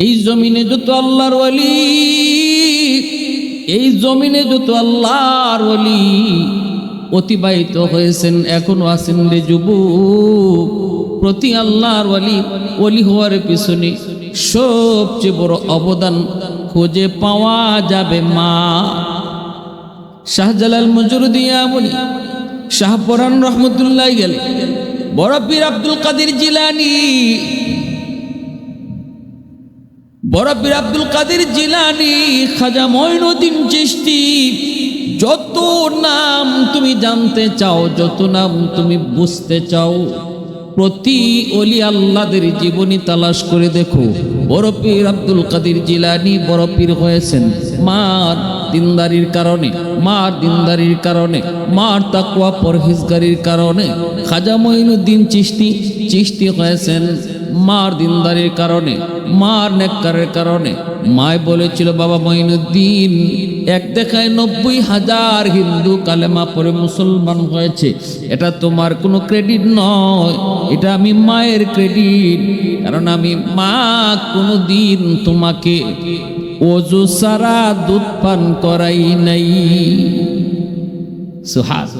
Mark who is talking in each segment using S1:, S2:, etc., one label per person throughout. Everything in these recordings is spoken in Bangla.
S1: এই জমিনে যত আল্লাহর ওলি এই জমিনে যত আল্লাহর ওলি অতিবাহিত হয়েছেন, এখনও আছেন রে যুবক। প্রতি আল্লাহর ওলি ওলি হওয়ার পিছনে সবচেয়ে বড় অবদান খুঁজে পাওয়া যাবে মা। শাহজালাল মজরুদিয়া বলি শাহপরান রহমতুল্লাহ গেলে, বড় পীর আব্দুল কাদের জিলানি বড় পীর আব্দুল কাদের জিলানি খাজা মঈনুদ্দিন চিশতি, যত নাম তুমি জানতে চাও, যত নাম তুমি বুঝতে চাও, প্রতি অলি আল্লাদের জীবনী তালাশ করে দেখো। বড় পীর আব্দুল কাদির জিলানি বড় পীর হয়েছেন। মার দিনদারির কারণে, মার দিনদারির কারণে, মার তাকুয়া পরহেজগারির কারণে খাজা মঈনুদ্দিন চিশতি চিশতি হয়েছেন। মার দিনদারির কারণে, মার নেককারের কারণে। মায় বলেছিল, বাবা মঈনুদ্দিন, এক দেখায় নব্বই হাজার হিন্দু কালেমা পরে মুসলমান হয়েছে। এটা তোমার কোনো ক্রেডিট নয়, এটা আমি মায়ের ক্রেডিট। কারণ আমি মা কোনো দিন তোমাকে ওজু সারা দুধ পান করাই নাই। সুহাস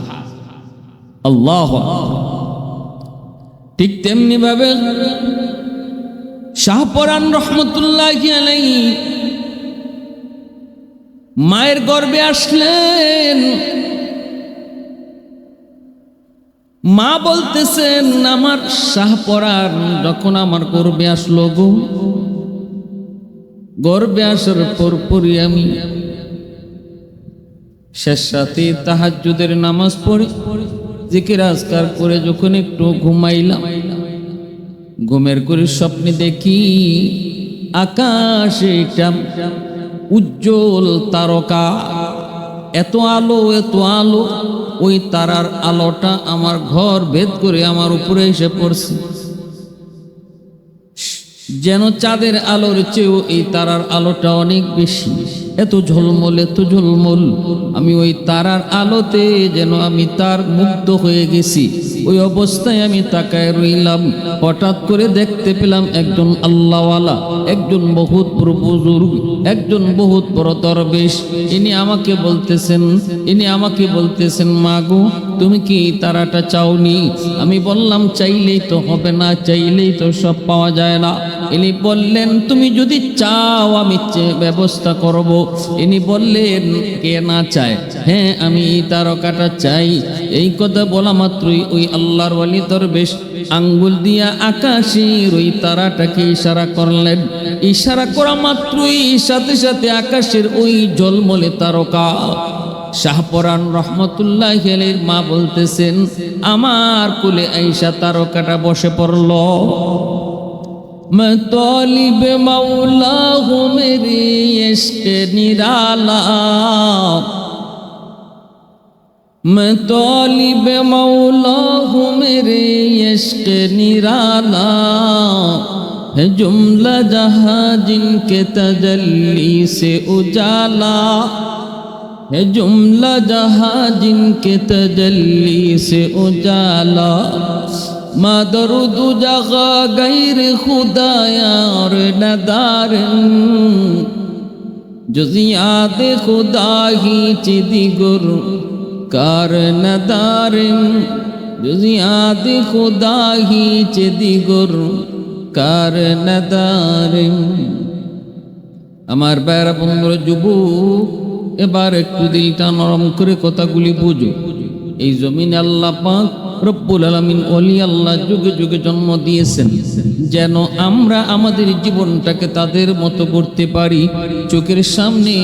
S1: আল্লাহ ঠিক তেমনি ভাবে শাহপরান রহমতুল্লাহ আলাই মায়ের গর্বে আসলেন। মা বলতেছেন, আমার শাহপরান, যখন আমার গর্বে আসলো গো, গর্বে আসার পরপরই আমি শেষ রাতে তাহাজ্জুদের নামাজ পড়ে, জিকির আজকার করে যখন একটু ঘুমাইলাম ঘুমের করে স্বপ্নে দেখি আকাশে উজ্জ্বল তারকা। এত আলো এত আলো, ওই তারার আলোটা আমার ঘর ভেদ করে আমার উপরে এসে পড়ছে। যেন চাঁদের আলোর চেয়েও এই তারার আলোটা অনেক বেশি। এত ঝলমল এত ঝলমল। আমি ওই তারার আলোতে যেন আমি তার মুগ্ধ হয়ে গেছি। ওই অবস্থায় আমি তাকায় রইলাম। হঠাৎ করে দেখতে পেলাম একজন আল্লাহওয়ালা, একজন বহুত বড় বুজুর্গ, একজন বহুত বড় দরবেশ। ইনি আমাকে বলতেছেন, ইনি আমাকে বলতেছেন মাগো তুমি কি তারাটা চাওনি? আমি বললাম, চাইলেই তো হবে না, চাইলেই তো সব পাওয়া যায় না। ইনি বললেন, তুমি যদি চাও, আমি ব্যবস্থা করব। ইনি বললেন, কে না চায়? হ্যাঁ আমি তারকাটা চাই। এই কথা বলা মাত্রই ওই আল্লাহর ওয়ালি দরবেশ আঙ্গুল দিয়া আকাশের ওই তারাটাকে ইশারা করলেন। ইশারা করা মাত্রই সাথে সাথে আকাশের ওই জলমলে তারকা শাহপরান রহমতুল্লাহ হেলের মা বলতেছেন, আমার কুলে আইসা তারকাটা বসে পড়ল। میں طالب مولا ہوں میری عشق نرالا میں طالب مولا ہوں میرے عشق نرالا ہے جملہ جہاں جن کے تجلی سے اجالا ہے جملہ جہاں جن کے تجلی سے اجالا মাদর দু জাগা গির খুদায়ার নদার যুজিয়াত খুদাহি চিদি গুরু কার নদার যুজিয়াত খুদাহি চিদি গুরু কার নদার আমার বেড়া পন্দ্র যুব এবার একটু দিলটা নরম করে কথাগুলি বুঝো। এই জমিন আল্লাপাক রব্বুল আলমিন অলি আল্লাহ যুগে যুগে জন্ম দিয়েছেন। যেন আমরা আমাদের জীবনটাকে তাদের মতো করতে পারি। চোখের সামনে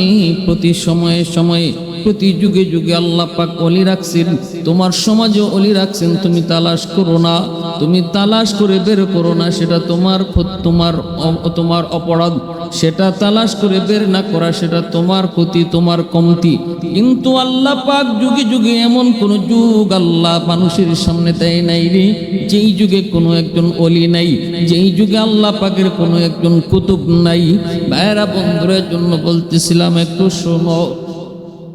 S1: প্রতি সময়ে সময়ে প্রতি যুগে যুগে আল্লাহ পাক অলি রাখছেন। তোমার সমাজে অলি রাখছেন, তুমি তালাশ করো না। তুমি তালাশ করে বের করো না, সেটা তোমার তোমার তোমার অপরাধ। সেটা তালাশ করে বের না করা, সেটা তোমার ক্ষতি তোমার কমতি। কিন্তু আল্লাহ পাক যুগে যুগে এমন কোন যুগ আল্লাহ মানুষের সামনে দেয় নাই রে, যেই যুগে কোনো একজন অলি নাই, যেই যুগে আল্লাহ পাকের কোনো একজন কুতুব নাই। ভাইরা বন্ধুরের জন্য বলতেছিলাম, একটু শোনো।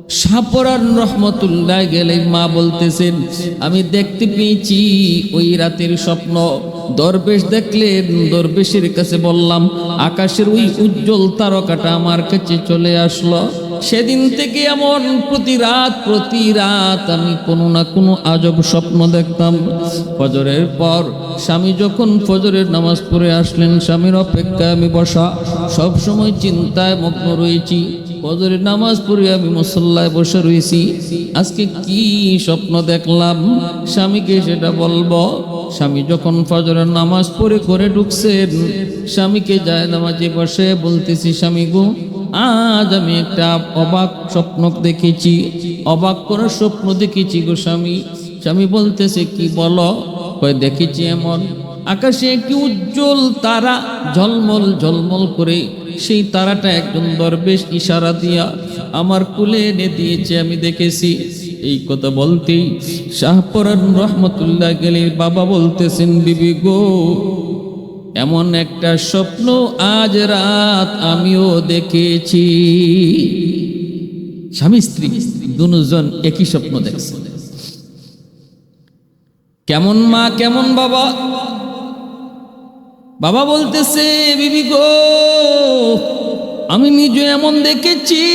S1: সাপরান রহমতুল্লাহ গেলে মা বলতেছেন, আমি দেখতে পেয়েছি ওই রাতের স্বপ্ন। দরবেশ দেখলেন, দরবেশের কাছে বললাম, আকাশের ওই উজ্জ্বল তারকাটা আমার কাছে চলে আসলো। সেদিন থেকে এমন প্রতি রাত প্রতি রাত আমি কোনো না কোনো আজব স্বপ্ন দেখতাম। ফজরের পর স্বামী যখন ফজরের নামাজ পড়ে আসলেন, স্বামীর অপেক্ষায় আমি বসা সব সময় চিন্তায় মগ্ন রয়েছি। ফজরের নামাজ পড়ে আমি মুসল্লায় বসে রয়েছি আজকে কি স্বপ্ন দেখলাম? স্বামীকে সেটা বলব, স্বামী যখন ফজরের নামাজ পড়ে করে ঢুকছেন, স্বামীকে যায় নামাজে বসে বলতেছি, স্বামী গো, আজ আমি একটা অবাক স্বপ্ন দেখেছি, অবাক করার স্বপ্ন দেখেছি গো স্বামী। স্বামী বলতেছে, কি বলো? দেখেছি এমন। আকাশে একটি উজ্জ্বল তারা ঝলমল ঝলমল করে সেই তারাটা একজন দরবেশ ইশারা দিয়া আমার কুলে এনে দিয়েছে, আমি দেখেছি। এই কথা বলতেই শাহপরান রহমতুল্লাহ গেলে বাবা বলতেছেন, বিবি গো, এমন একটা স্বপ্ন আজ রাত আমিও দেখেছি। স্বামী স্ত্রী, দুজন একই স্বপ্ন দেখছে। কেমন মা, কেমন বাবা? বাবা বলতেছে, বিবি গো, আমি নিজে এমন দেখেছি।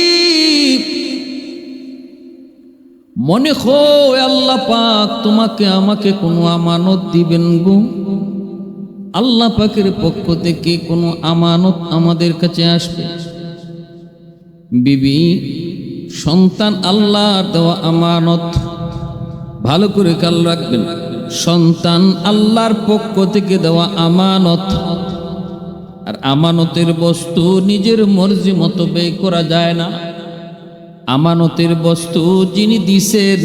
S1: মনে হয় আল্লাহ পাক তোমাকে আমাকে কোনো আমানত দিবেন গো। আল্লাহ পাকের পক্ষ থেকে কোনো আমানত আমাদের কাছে আসবে। বিবি, সন্তান আল্লাহর দেওয়া আমানত, ভালো করে কাল রাখবেন। সন্তান আল্লাহর পক্ষ থেকে দেওয়া আমানত। আর আমানতের বস্তু নিজের মর্জি মতো ব্যয় করা যায় না। আমানতের বস্তু যিনি দিছেন,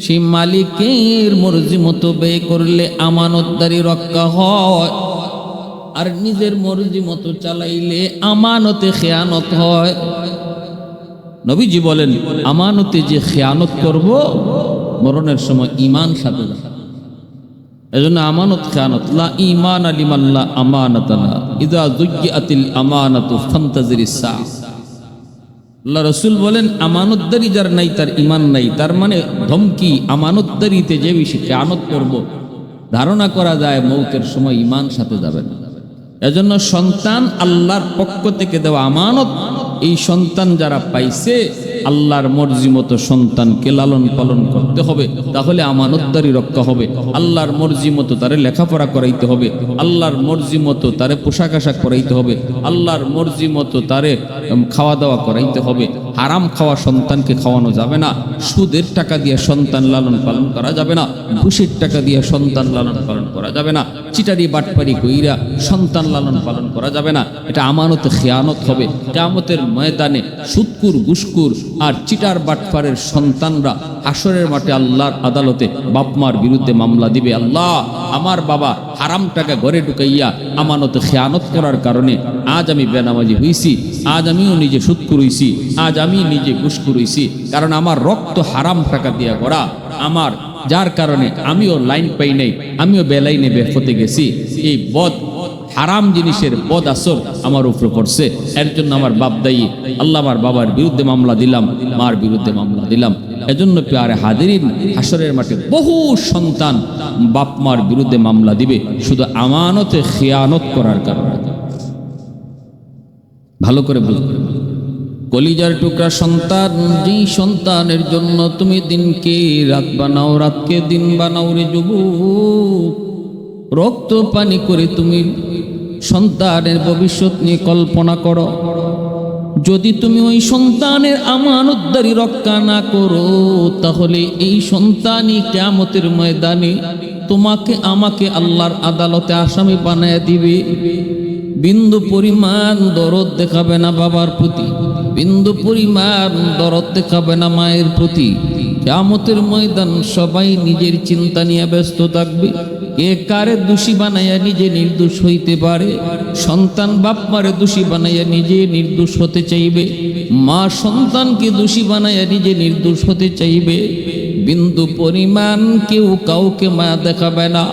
S1: সেই মালিকের মর্জি মতো ব্যয় করলে আমানতদারি রক্ষা হয়। আর নিজের মর্জি মতো চালাইলে আমানতে খেয়ানত হয়। নবীজি বলেন, আমানতে যে খেয়ানত করব মরণের সময় ইমান সাথে এজন্য আমানত খেয়ানত লা ইমান আলিমাল্লা আমানত ইদা জুজ্জিআতিল আমানাতু ফান্তাজিরিস সা আল্লাহ রসুল বলেন, আমানতদারি যার নাই, তার ইমান নাই, তার মানে ধমকি, আমানতদারিতে যে বেশি খেয়ানত করব। ধারণা করা যায় মৌতের সময় ইমান সাথে যাবে না। এজন্য সন্তান আল্লাহর পক্ষ থেকে দেওয়া আমানত, এই সন্তান যারা পাইছে আল্লাহর মর্জি মতো সন্তানকে লালন পালন করতে হবে, তাহলে আমানতদারি রক্ষা হবে। আল্লাহর মর্জি মতো তারে লেখাপড়া করাইতে হবে, আল্লাহর মর্জি মতো তারে পোশাক আশাক করাইতে হবে, আল্লাহর মর্জি মতো তারে খাওয়া দাওয়া করাইতে হবে। হারাম খাওয়া সন্তানকে খাওয়ানো যাবে না। সুদের টাকা দিয়ে সন্তান লালন পালন করা যাবে না। ঘুষের টাকা দিয়ে সন্তান লালন পালন করা যাবে না। চিটারি বাটপারি কইরা সন্তান লালন পালন করা যাবে না। এটা আমানত খেয়ানত হবে। কেয়ামতের ময়দানে সুৎকুর, গুসকুর আর চিটার বাটপারের সন্তানরা আসরের মাঠে আল্লাহর আদালতে বাপমার বিরুদ্ধে মামলা দিবে। আল্লাহ, আমার বাবা হারাম টাকা ঘরে ঢুকাইয়া আমানত খেয়ানত করার কারণে আজ আমি বেনামাজি হইছি, আজ আমিও নিজে সুৎকুর হইছি, আজ আমি নিজে হইছি কারণ আমার রক্ত হারাম টাকা দিয়া করা আমার, যার কারণে আমিও লাইন পাই নাই, আমিও বেলাইনে বের হতে গেছি। এই বদ, হারাম জিনিসের বদ আসর আমার উপরে পড়ছে। এর জন্য আমার বাপ দায়ী। আল্লাহ আমার বাবার বিরুদ্ধে মামলা দিলাম, মার বিরুদ্ধে মামলা দিলাম। এজন্য পেয়ারে হাজিরিন হাসরের মাঠে বহু সন্তান বাপ মার বিরুদ্ধে মামলা দিবে, শুধু আমানতে খেয়ানত করার কারণে। ভালো করে বুঝবে কলিজার টুকরা সন্তান, যেই সন্তানের জন্য তুমি দিনকে রাত বানাও, রাতকে দিন বানাও রে যুবক। রক্ত পানি করে তুমি সন্তানের ভবিষ্যৎ নিয়ে কল্পনা করো। যদি তুমি ওই সন্তানের আমানতদারি রক্ষা না করো, তাহলে এই সন্তানই কেয়ামতের ময়দানে তোমাকে, আমাকে আল্লাহর আদালতে আসামি বানায় দিবে। বিন্দু পরিমাণ দরদ দেখাবে না বাবার প্রতি। বিন্দু পরিমাণ দরদ দেখাবে না মায়ের প্রতি। কেয়ামতের ময়দান সবাই নিজের চিন্তা নিয়ে ব্যস্ত থাকবে। কে কারে দোষী বানাইয়া নিজে নির্দোষ হইতে পারে? সন্তান বাপ মারে দোষী বানাইয়া নিজে নির্দোষ হতে চাইবে। মা সন্তানকে দোষী বানাইয়া নিজে নির্দোষ হতে চাইবে। বিন্দু পরিমাণ কেউ কাউকে মা দেখাবে না।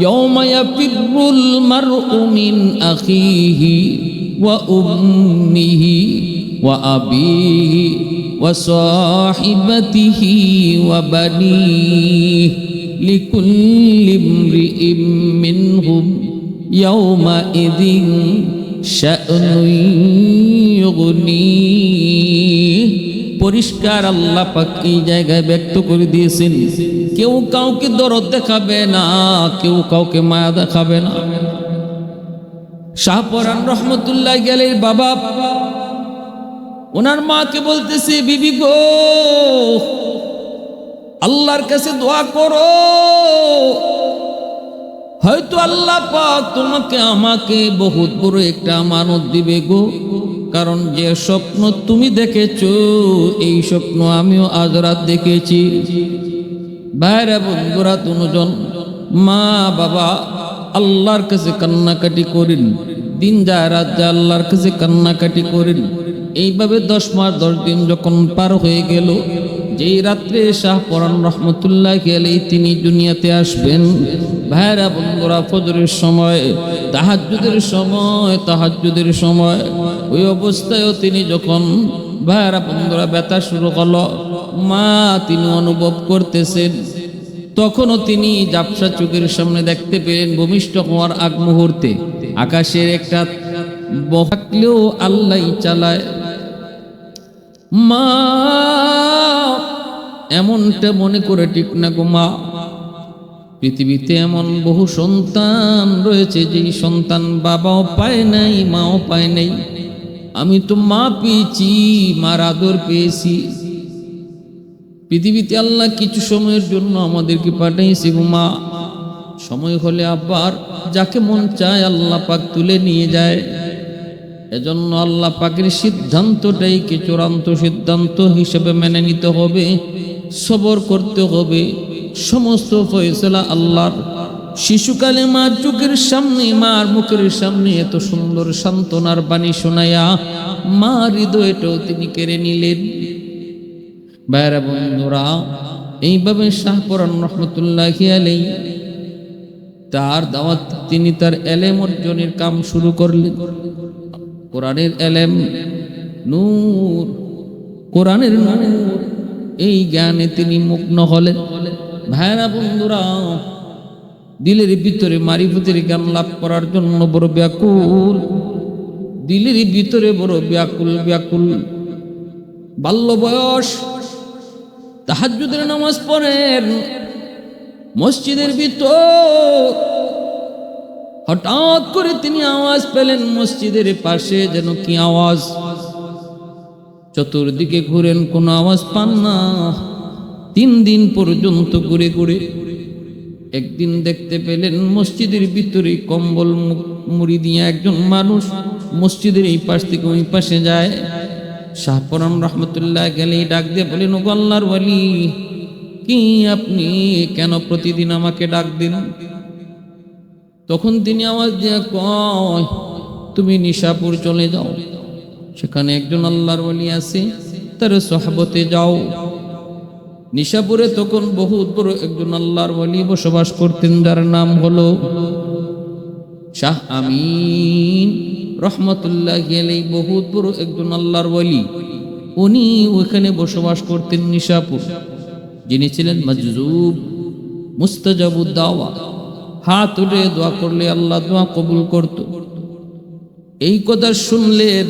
S1: يوم يفر المرء من أخيه وأمه وأبيه وصاحبته وبنيه لكل امرئ منهم يومئذ شأن يغنيه. পরিষ্কার আল্লাহ পাক এই জায়গায় ব্যক্ত করে দিয়েছেন। কেউ কাউকে দরদ দেখাবে না, কেউ কাউকে মায়া দেখাবে না। শাহপরান রহমতুল্লাহ গেলের বাবা, ওনার মাকে বলতেছে, বিবি গো, আল্লাহর কাছে দোয়া করো। হয়তো আল্লাহ পাক তোমাকে আমাকে বহুত বড় একটা আমানত দিবে গো। কারণ যে স্বপ্ন তুমি দেখেছ, এই স্বপ্ন আমিও আজ রাত দেখেছি। বাইরে বন্ধুরা, দুজন মা, বাবা, আল্লাহর কাছে কান্নাকাটি করেন। দিন যায়, রাত যায়, আল্লাহর কাছে কান্নাকাটি করেন। এইভাবে দশ মাস, দশ দিন যখন পার হয়ে গেল যেই রাত্রে শাহ পরান রহমতুল্লাহ গেলেই তিনি দুনিয়াতে আসবেন, ভাইরা বন্ধুরা, ফজরের সময়, তাহাজ্জুদের সময় তাহাজ্জুদের সময়, ওই অবস্থায়ও তিনি যখন, ভাইরা বন্ধুরা, ব্যথা শুরু হলো, মা তিনি অনুভব করতেছেন, তখনও তিনি জাপসা চোখের সামনে দেখতে পেলেন ভূমিষ্ঠ হওয়ার আগ মুহূর্তে। আকাশের একটা বহাকলেও আল্লাহ চালায়, মা এমনটা মনে করে ঠিক না গো মা। পৃথিবীতে এমন বহু সন্তান রয়েছে, যেই সন্তান বাবাও পায় নাই, মাও পায় নাই। আমি তো মা পেয়েছি, মার আদর পেয়েছি। পৃথিবীতে আল্লাহ কিছু সময়ের জন্য আমাদেরকে পাঠাইছে গো মা। সময় হলে আবার যাকে মন চায় আল্লাহ পাক তুলে নিয়ে যায়। এজন্য আল্লাহ পাকের সিদ্ধান্তটাই কি চূড়ান্ত সিদ্ধান্ত হিসেবে মেনে নিতে হবে? সবর করতে হবে। সমস্ত ফয়সলা আল্লাহর। শিশুকালে মার চোখের সামনে, মার মুখের সামনে এত সুন্দর সান্ত্বনার বাণী শোনায়া মা হৃদয়টাও তিনি কেড়ে নিলেন। বাইরা বন্ধুরা, এইভাবে শাহপুরান রহমতুল্লাহ আলাই তার দাওয়াত তিনি তার এলেম অর্জনের কাম শুরু করলেন। কোরআনের এলেম নূর, কোরআনের নূর এই জ্ঞানে তিনি মুগ্ন হলেন। ভাইরা বন্ধুরা, দিলের ভিতরে মারিফতের জ্ঞান লাভ করার জন্য বড় ব্যাকুল। দিলের ভিতরে বড় ব্যাকুল ব্যাকুল। বাল্য বয়স, তাহাজ্জুদের নামাজ পড়েন, মসজিদের ভিতর। হঠাৎ করে তিনি আওয়াজ পেলেন, মসজিদের পাশে যেন কি আওয়াজ। চতুর্দিকে ঘুরেন, কোনো আওয়াজ পান না। তিন দিন পর্যন্ত ঘুরে ঘুরে। একদিন দেখতে পেলেন মসজিদের ভিতরে কম্বল মুড়ি দিয়ে একজন মানুষ মসজিদের এই পাশ থেকে ওই পাশে যায়। শাহপরাম রহমতুল্লাহ গেলে ডাক দিয়ে বলেন ও গল্লার ওয়ালি, কি আপনি কেন প্রতিদিন আমাকে ডাক দিন? তখন তিনি আওয়াজ দিয়ে কয়, তুমি নিশাপুর চলে যাও। সেখানে একজন আল্লাহর ওয়ালি আছে, তার সহবতে যাও। নিশাপুরে তখন বহুত বড় একজন আল্লাহর ওয়ালি বসবাস করতেন, যার নাম হলো শাহ আমিন। রহমতুল্লাহ গেলেই বহুত বড় একজন আল্লাহর ওয়ালি উনি ওইখানে বসবাস করতেন নিশাপুর। যিনি ছিলেন মজজুব, মুস্তাজাবুদ্দাওয়া। হাত উঠে দোয়া করলে আল্লাহ দোয়া কবুল করত। এই কথা শুনলেন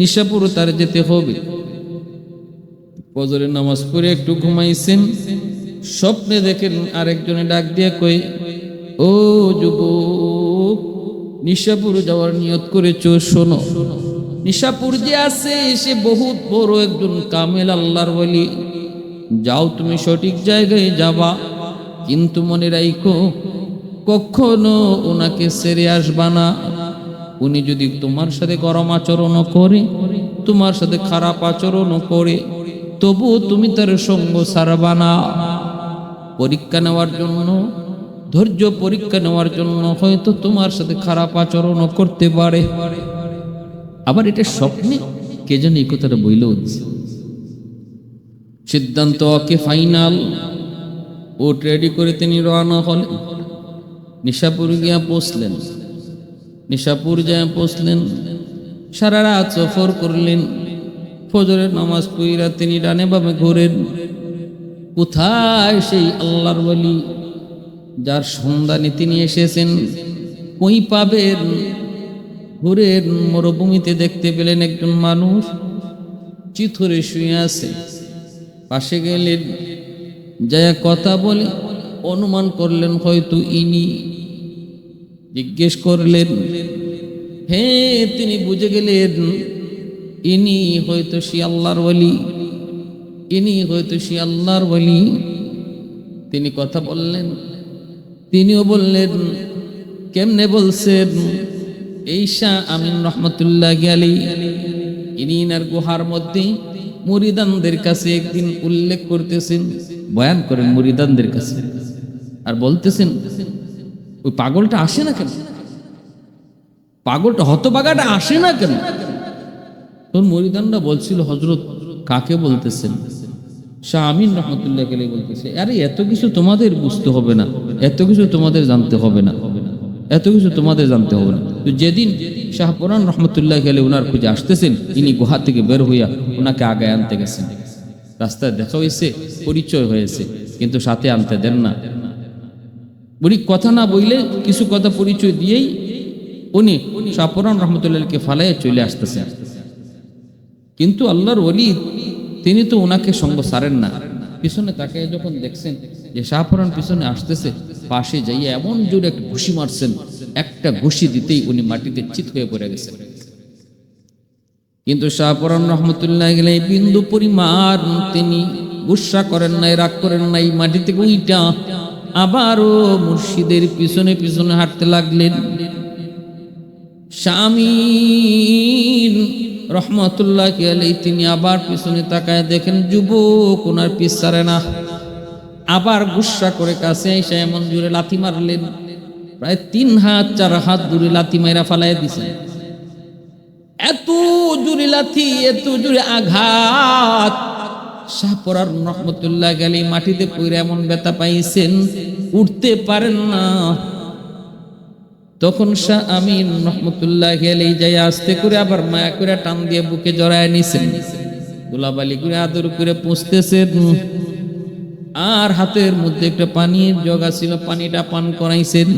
S1: নিশাপুর তার যেতে হবে। ফজরের নামাজ পড়ে একটু ঘুমাইছেন, স্বপ্নে দেখেন আরেকজনে ডাক দিয়ে কই ও যুবক, নিশাপুর যাওয়ার নিয়ত করেছ, শোনো। নিশাপুর যে আছে, সে বহুত বড় একজন কামেল আল্লাহর বলি যাও তুমি সঠিক জায়গায় যাবা, কিন্তু মনে রাখো কখনো ওনাকে সেরে আসবা না। উনি যদি তোমার সাথে গরম আচরণও করে, তোমার সাথে খারাপ আচরণও করে তবু তুমি তার সঙ্গ সারবা না। পরীক্ষা নেওয়ার জন্য, ধৈর্য পরীক্ষা নেওয়ার জন্য হয়তো তোমার সাথে খারাপ আচরণও করতে পারে। আবার এটা স্বপ্নে কে যেন এই কথাটা বইলেও দিছে। সিদ্ধান্ত ওকে ফাইনাল। ও রেডি করে তিনি রওনা হলেন। নিশাপুর গিয়া পৌঁছলেন নিশাপুর যায় পৌঁছলেন সারা রাত সফর করলেন। ফজরের নামাজ পইরা তিনি ডানে বামে ঘোরেন। কোথায় সেই আল্লাহর বলি যার সন্ধানে তিনি এসেছেন? কই পাবেন ঘুরের মরুভূমিতে দেখতে পেলেন একজন মানুষ, চিথরে শুয়ে আছে। পাশে গেলেন, যায় কথা বলে, অনুমান করলেন হয়তো ইনি জিজ্ঞেস করলেন হ্যাঁ তিনি বুঝে গেলেন, ইনি হয়তো সে আল্লাহর বলি ইনি হয়তো সে আল্লাহর বলি তিনি কথা বললেন, তিনিও বললেন, কেমনে বলছেন? এই শাহ আমিন রহমতুল্লাহ আলী ইনি ইনার গুহার মধ্যে মুরিদানদের কাছে একদিন উল্লেখ করতেছেন, বয়ান করেন মুরিদানদের কাছে, আর বলতেছেন ওই পাগলটা আসে না কেন? পাগলটা হতবাগাটা আসে না কেন? তোর মরিদানরা বলছিল হজরত কাকে বলতেছেন? শাহ আমিন রহমতুল্লাহ গেলে বলতেছে, আরে, এত কিছু তোমাদের বুঝতে হবে না। এত কিছু তোমাদের জানতে হবে না। এত কিছু তোমাদের জানতে হবে না। তো যেদিন শাহ শাহপুরান রহমতুল্লাহ গেলে ওনার খুঁজে আসতেছেন, ইনি গুহা থেকে বের হইয়া ওনাকে আগে আনতে গেছেন। রাস্তায় দেখা হয়েছে পরিচয় হয়েছে, কিন্তু সাথে আনতে দেন না। উনি কথা না বইলে কিছু কথা পরিচয় দিয়েই উনি শাহপুরান রহমতুল্লাহকে ফালাইয়া চলে আসতেছে। কিন্তু আল্লাহর ওলি, তিনি তো ওনাকে সঙ্গ সারেন না। পিছনে তাকে যখন দেখছেন যে শাহপুরান পিছনে আসতেছে, পাশে যাইয়া এমন জোরে একটা ঘুষি মারছেন, একটা ঘুষি দিতেই উনি মাটিতে চিত হয়ে পড়ে গেছেন কিন্তু শাহপুরান রহমতুল্লাহ গেলে বিন্দু পরিমাণ তিনি গুসা করেন নাই, রাগ করেন নাই মাটি থেকে উইটা আবারও মুর্শিদের পিছনে পিছনে হাঁটতে লাগলেন। স্বামীন রহমতুল্লাহ আলাই তিনি আবার পিছনে তাকায় দেখেন যুবক, ওনার পিছারে না। আবার গুসা করে কাছে এসে এমন জুড়ে লাথি মারলেন। প্রায় তিন হাত, চার হাত দূরে লাথি মাইরা ফালাই দিছেন। এত জুড়ে লাথি, এত জুড়ে আঘাত শাহপরার রহমতুল্লাহ গেলে মাটিতে পড়ে এমন ব্যথা পাইছেন, উঠতে পারেন না। তখন শাহ আমিন রহমতুল্লাহ গেলেই যাই আস্তে করে আবার মায়া করে টান দিয়ে বুকে জড়ায় নিছেন। গোলাবালি করে আদর করে পুষতেছেন আর হাতের মধ্যে একটা পানির জগা ছিল পানিটা পান করাইছেন।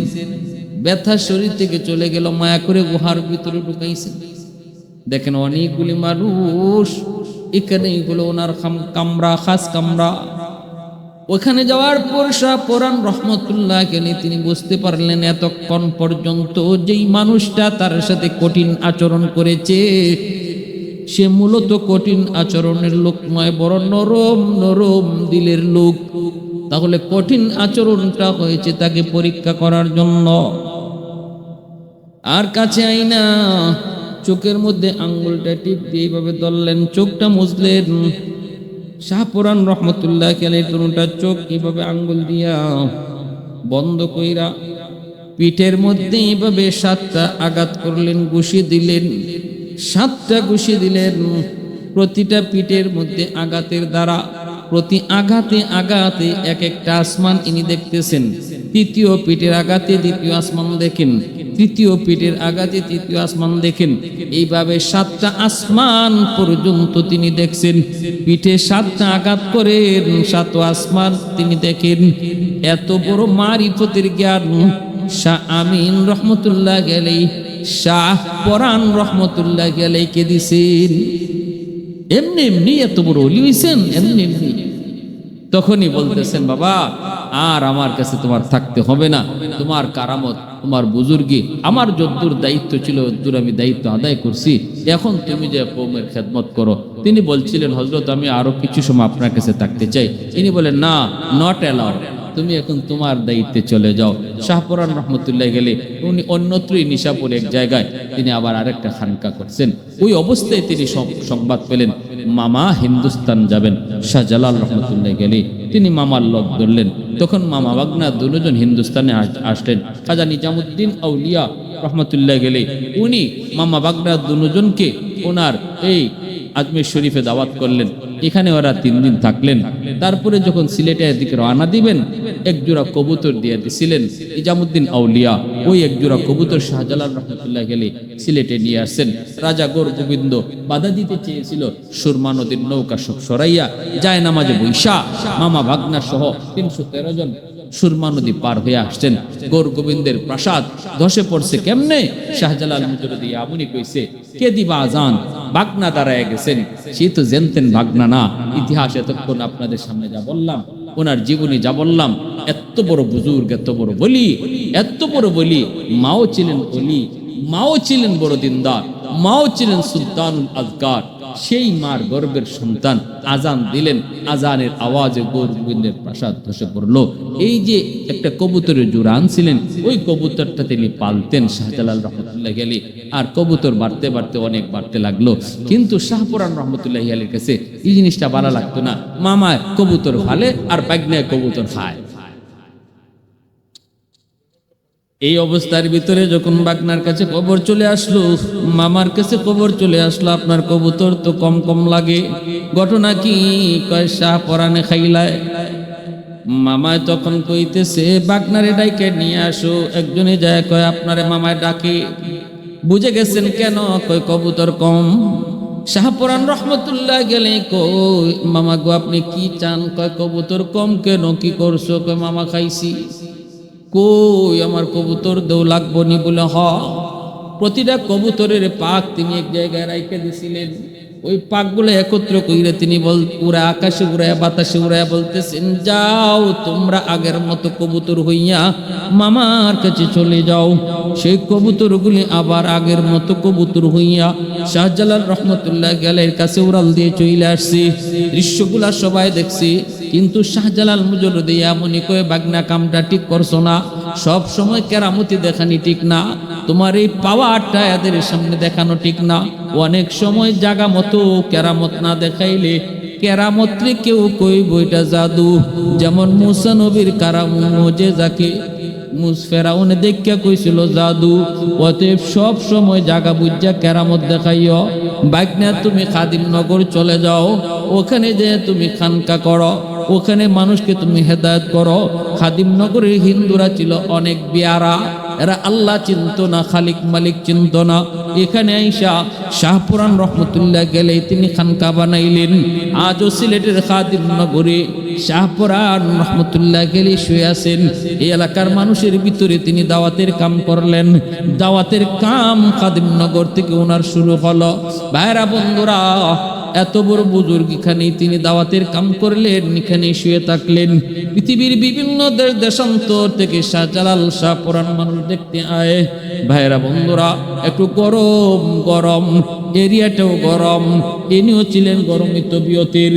S1: ব্যথা শরীর থেকে চলে গেল, মায়া করে গুহার ভিতরে ঢুকাইছেন। দেখেন অনেকগুলি মানুষ এখানে এগুলো ওনার কামরা, খাস কামরা। ওখানে যাওয়ার পর শাহ পরান রহমতুল্লাহ কেনে তিনি বুঝতে পারলেন এতক্ষণ পর্যন্ত যেই মানুষটা তার সাথে কঠিন আচরণ করেছে, সে মূলত কঠিন আচরণের লোক নয়, বড় নরম নরম দিলের লোক। তাহলে কঠিন আচরণটা হয়েছে তাকে পরীক্ষা করার জন্য। আর কাছে আইনা চোখের মধ্যে আঙ্গুলটা টিপ দিয়ে এইভাবে ধরলেন, চোখটা মুছলেন। শাহপুরান রহমতুল্লাহ কেলে তরুণটা চোখ এইভাবে আঙ্গুল দিয়া বন্ধ কইরা পিঠের মধ্যে এইভাবে সাতটা আঘাত করলেন, ঘুষি দিলেন, সাতটা ঘুষি দিলেন। প্রতিটা পিঠের মধ্যে আঘাতের দ্বারা, প্রতি আঘাতে আঘাতে এক একটা আসমান ইনি দেখতেছেন। তৃতীয় পিঠের আঘাতে দ্বিতীয় আসমান দেখেন। তৃতীয় পিঠের আঘাতে তৃতীয় আসমান দেখেন। এইভাবে সাতটা আসমান পর্যন্ত তিনি দেখছেন। পিঠে সাতটা আঘাত করেন, সাত আসমান তিনি দেখেন। এত বড় মারিফতের জ্ঞান। শাহ আমিন রহমতুল্লাহ গেলেই শাহ পরাণ রহমতুল্লাহ গেলেই কে দিছেন? এমনি এমনি এত বড় অলি হইছেন, এমনি এমনি। তখনই বলতেছেন, বাবা, আর আমার কাছে তোমার থাকতে হবে না। তোমার কারামত, তোমার বুজুর্গি, আমার যদ্দুর দায়িত্ব ছিল, যদ্দুর আমি দায়িত্ব আদায় করছি। এখন তুমি যে কৌমের খেদমত করো। তিনি বলছিলেন হজরত আমি আরও কিছু সময় আপনার কাছে থাকতে চাই। তিনি বলেন না নট অ্যালাউ তুমি এখন তোমার দায়িত্বে চলে যাও। শাহপুরান রহমতুল্লাহ গেলে উনি অন্যত্রই নিশাপুর এক জায়গায়। তিনি আবার আরেকটা খানকা করছেন। ওই অবস্থায় তিনি সংবাদ পেলেন, মামা হিন্দুস্তান যাবেন। শাহজালাল রহমতুল্লাহ গেলে তিনি মামার লোক ধরলেন। তখন মামা বাগনা দুজন হিন্দুস্তানে আস- আসলেন। খাজা নিজামুদ্দিন আউলিয়া রহমতুল্লাহ গেলে উনি মামা বাগনা দুজনকে ওনার এই আজমির শরীফে দাওয়াত করলেন। এখানে ওরা তিন দিন থাকলেন। তারপরে যখন সিলেটের দিকে রওনা দিবেন, এক জোড়া কবুতর দিয়ে দিছিলেন ইজামুদ্দিন আউলিয়া। ওই এক জোড়া কবুতর শাহজালাল রহমতুল্লাহ গেলে সিলেটে নিয়ে আসছেন। রাজা গোর গোবিন্দ বাধা দিতে চেয়েছিল সুরমা নদীর নৌকা সব সরাইয়া, যায় নামাজে বৈশা, মামা ভাগনা সহ তিনশো তেরো জন সুরমা নদী পার হয়ে আসছেন। গৌর গোবিন্দের প্রাসাদ ধসে পড়ছে কেমনে? শাহজালাল মুজরদি আমনি কইছে, কে দিবা আজান? বাগনা দাঁড়ায় গেছেন। সে তো জেনতেন বাগনা না। ইতিহাস এতক্ষণ আপনাদের সামনে যা বললাম, ওনার জীবনী যা বললাম, এত বড় বুজুর্গ, এত বড় বলি, এত বড় বলি, মাও ছিলেন বলি মাও ছিলেন বড় দিনদার, মাও ছিলেন সুলতানুল আজকার সেই মার গর্বের সন্তান আজান দিলেন। আজানের আওয়াজে গোবিন্দের প্রাসাদ ধসে পড়ল। এই যে একটা কবুতরের জোড়া আনছিলেন, ওই কবুতরটা তিনি পালতেন শাহজালাল রহমতুল্লাহ আলী। আর কবুতর বাড়তে বাড়তে অনেক বাড়তে লাগল। কিন্তু শাহপুরান রহমতুল্লাহ আলীর কাছে এই জিনিসটা ভালো লাগতো না। মামায় কবুতর ফালে আর বাগনায় কবুতর খায়। এই অবস্থার ভিতরে যখন বাগনার কাছে কবর চলে আসলো, মামার কাছে কবর চলে আসলো, আপনার কবুতর তো কম কম লাগে। ঘটনা কি? কয়, শাহ পরানে খাইলায়। মামায় তখন কইতেছে, বাগনারে ডাইকে নিয়ে আসো। একজনে যায়, কয়, আপনারে মামায় ডাকে। বুঝে গেছেন কেন? কয়, কবুতর কম। শাহপুরান রহমতুল্লাহ গেলে কই মামা গো, আপনি কি চান? কয়, কবুতর কম কেন? কি করছ? কয়, মামা খাইছি। কই, আমার কবুতর দেও লাগবো নি বলে হ। প্রতিটা কবুতরের পাক তিনি এক জায়গায় রাইখে দিছিলেন। ওই পাকগুলো একত্র কইরে তিনি বল উড়া আকাশে উড়ায় বাতাসে উড়ায় বলতেছেন, যাও তোমরা আগের মতো কবুতর হইয়া মামার কাছে চলে যাও। সেই কবুতরগুলি আবার আগের মতো কবুতর হইয়া শাহজালাল রহমতুল্লাহ গেলের কাছে উড়াল দিয়ে চলে আসছি। দৃশ্যগুলা সবাই দেখছি। কিন্তু শাহজালাল মুজর দিয়া মনে কয়ে, বাগনা কামটা ঠিক করছ না? সব সময় কেরামতি দেখানি ঠিক না। তোমার এই পাওয়ারটা এদের সামনে দেখানো ঠিক না। অনেক সময় জাগা মতো কেরামত না দেখাইলে কেরামত্রে কেউ কই বইটা জাদু। যেমন মুসা নবীর কারাম যে যাকে মুসফেরাউনে দেখিয়া কইছিল, জাদু। অতএব জাগা দেখাইও। তুমি চলে যাও। ওখানে যে তুমি খানকা করো। ওখানে মানুষকে তুমি হেদায়ত করো। খাদিম নগরের হিন্দুরা ছিল অনেক বিয়ারা। এরা আল্লাহ চিনত না, খালিক মালিক চিনত না। এখানে আইসা শাহপুরান রহমতুল্লাহ গেলে তিনি খানকা বানাইলেন। আজও সিলেটের খাদিম নগরে শাহপুরান রহমতুল্লাহ গেলে শুয়ে আছেন। এই এলাকার মানুষের ভিতরে তিনি দাওয়াতের কাম করলেন। দাওয়াতের কাম খাদিম নগর থেকে ওনার শুরু হলো। ভাইরা, বন্ধুরা, এত বড় বুজুর্গ এখানে তিনি দাওয়াতের কাম করলেন এখানে শুয়ে থাকলেন। পৃথিবীর বিভিন্ন দেশ, দেশান্তর থেকে শাহজালাল শাহ পুরান মানুষ দেখতে আয়। ভাইরা, বন্ধুরা, একটু গরম গরম। এরিয়াটাও গরম। ইনিও ছিলেন গরমিত বিয়তির।